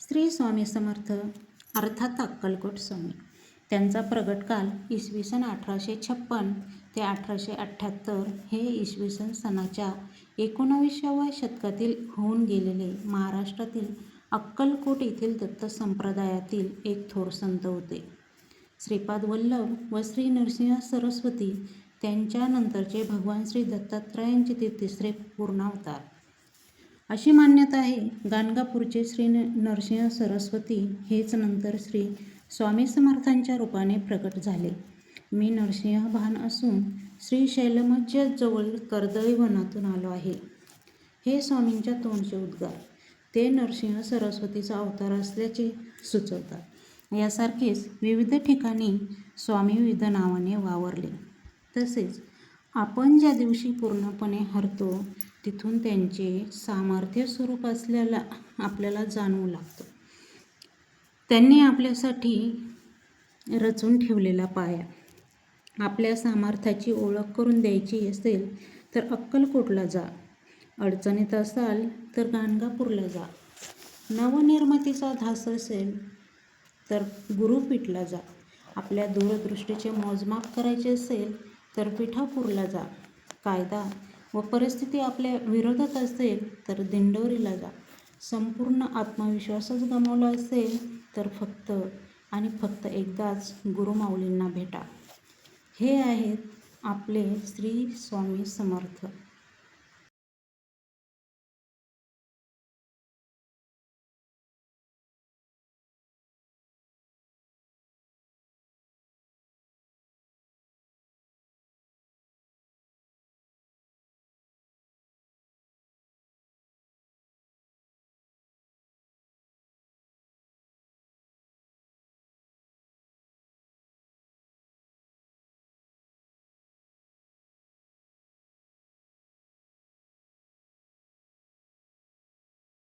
श्री स्वामी समर्थ अर्थात अक्कलकोट स्वामी. त्यांचा प्रगटकाल इसवी सन अठराशे छप्पन ते अठराशे अठ्ठ्याहत्तर हे इसवी सन सणाच्या एकोणाविसाव्या शतकातील होऊन गेलेले महाराष्ट्रातील अक्कलकोट येथील दत्त संप्रदायातील एक थोर संत होते. श्रीपाद वल्लभ व श्री नरसिंह सरस्वती त्यांच्यानंतरचे भगवान श्री दत्तात्रयांचे ते तिसरे पूर्णावतार. अशी मान्यता आहे. गाणगापूरचे श्री नरसिंह सरस्वती हेच नंतर श्री स्वामी समर्थांच्या रूपाने प्रकट झाले. मी नरसिंह भान असून श्री शैलमज्ज जवळ कर्दळी वनातून आलो आहे. हे स्वामींच्या तोंडचे उद्गार. ते नरसिंह सरस्वतीचा अवतार असल्याचे सुचवतात. यासारखेच विविध ठिकाणी स्वामी विविध नावाने वावरले. तसेच आपण ज्या दिवशी पूर्णपणे हरतो तिथून त्यांचे सामर्थ्य स्वरूप असल्याला आपल्याला जाणवू लागतं. त्यांनी आपल्यासाठी रचून ठेवलेला पाया. आपल्या सामर्थ्याची ओळख करून द्यायची असेल तर अक्कलकोटला जा. अडचणीत असाल तर गाणगापूरला जा. नवनिर्मितीचा धास असेल तर गुरुपीठला जा. आपल्या दूरदृष्टीचे मोजमाप करायचे असेल तर पिठापूरला जा. कायदा व परिस्थिती आपल्या विरोधात असेल तर दिंडोरीला जा. संपूर्ण आत्मविश्वासच गमावला असेल तर फक्त आणि फक्त एकदाच गुरुमाऊलींना भेटा. हे आहेत आपले श्री स्वामी समर्थ.